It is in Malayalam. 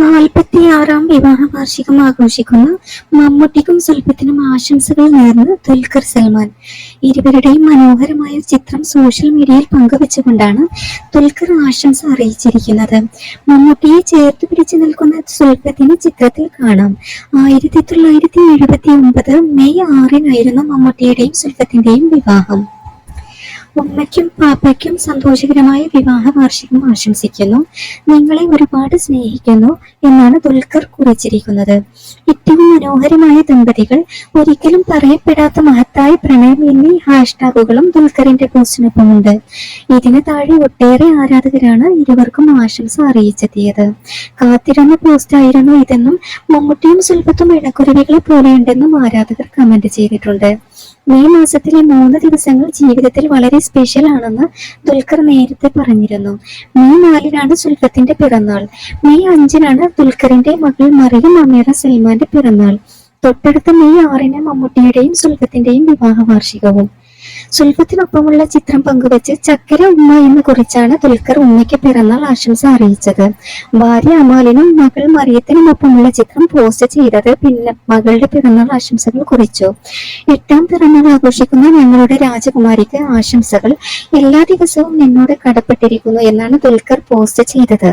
നാൽപ്പത്തിയാറാം വിവാഹ വാർഷികം ആഘോഷിക്കുന്ന മമ്മൂട്ടിക്കും സൽഫത്തിനും ആശംസകൾ നേർന്ന് ദുൽഖർ സൽമാൻ. ഇരുവരുടെയും മനോഹരമായ ചിത്രം സോഷ്യൽ മീഡിയയിൽ പങ്കുവച്ചുകൊണ്ടാണ് ദുൽഖർ ആശംസ അറിയിച്ചിരിക്കുന്നത്. മമ്മൂട്ടിയെ ചേർത്ത് പിടിച്ചു നിൽക്കുന്ന സുൽഫത്തിനെ ചിത്രത്തിൽ കാണാം. ആയിരത്തി തൊള്ളായിരത്തി എഴുപത്തി ഒമ്പത് മെയ് ആറിനായിരുന്നു മമ്മൂട്ടിയുടെയും സുൽഫത്തിന്റെയും വിവാഹം. ഉമ്മയ്ക്കും പാപ്പയ്ക്കും സന്തോഷകരമായ വിവാഹ വാർഷികം ആശംസിക്കുന്നു. നിങ്ങളെ ഒരുപാട് സ്നേഹിക്കുന്നു എന്നാണ് ദുൽഖർ കുറിച്ചിരിക്കുന്നത്. ഏറ്റവും മനോഹരമായ ദമ്പതികൾ ഒരിക്കലും പറയപ്പെടാത്ത മഹത്തായ പ്രണയം എന്നീ ഹാഷ്ടാഗുകളും ദുൽഖറിന്റെ പോസ്റ്റിനൊപ്പമുണ്ട് ഇതിന് താഴെ ഒട്ടേറെ ആരാധകരാണ് ഇരുവർക്കും ആശംസ അറിയിച്ചെത്തിയത്. കാത്തിരുന്ന പോസ്റ്റായിരുന്നു ഇതെന്നും മമ്മൂട്ടിയും സുൽഭത്തും ഇടക്കുരുവികളെ പോലെയുണ്ടെന്നും ആരാധകർ കമന്റ് ചെയ്തിട്ടുണ്ട്. മെയ് മാസത്തിലെ മൂന്ന് ദിവസങ്ങൾ ജീവിതത്തിൽ വളരെ സ്പെഷ്യൽ ആണെന്ന് ദുൽഖർ നേരത്തെ പറഞ്ഞിരുന്നു. മെയ് നാലിനാണ് സുൽഫത്തിന്റെ പിറന്നാൾ. മെയ് അഞ്ചിനാണ് ദുൽഖറിന്റെ മകൾ മറിയം അമീറ സൽമാന്റെ പിറന്നാൾ. തൊട്ടടുത്ത മെയ് ആറിന് മമ്മൂട്ടിയുടെയും സുൽഫത്തിന്റെയും വിവാഹ വാർഷികവും സുൽഫത്തിനൊപ്പമുള്ള ചിത്രം പങ്കുവച്ച് ചക്കര ഉമ്മ എന്ന് കുറിച്ചാണ് ദുൽഖർ ഉമ്മയ്ക്ക് പിറന്നാൾ ആശംസ അറിയിച്ചത്. ഭാര്യ അമാലിനും മകൾ മറിയത്തിനുമൊപ്പമുള്ള ചിത്രം പോസ്റ്റ് ചെയ്തത് പിന്നെ മകളുടെ പിറന്നാൾ ആശംസകൾ കുറിച്ചു. എട്ടാം പിറന്നാൾ ആഘോഷിക്കുന്ന ഞങ്ങളുടെ രാജകുമാരിക്ക് ആശംസകൾ. എല്ലാ ദിവസവും നിന്നോട് കടപ്പെട്ടിരിക്കുന്നു എന്നാണ് ദുൽഖർ പോസ്റ്റ് ചെയ്തത്.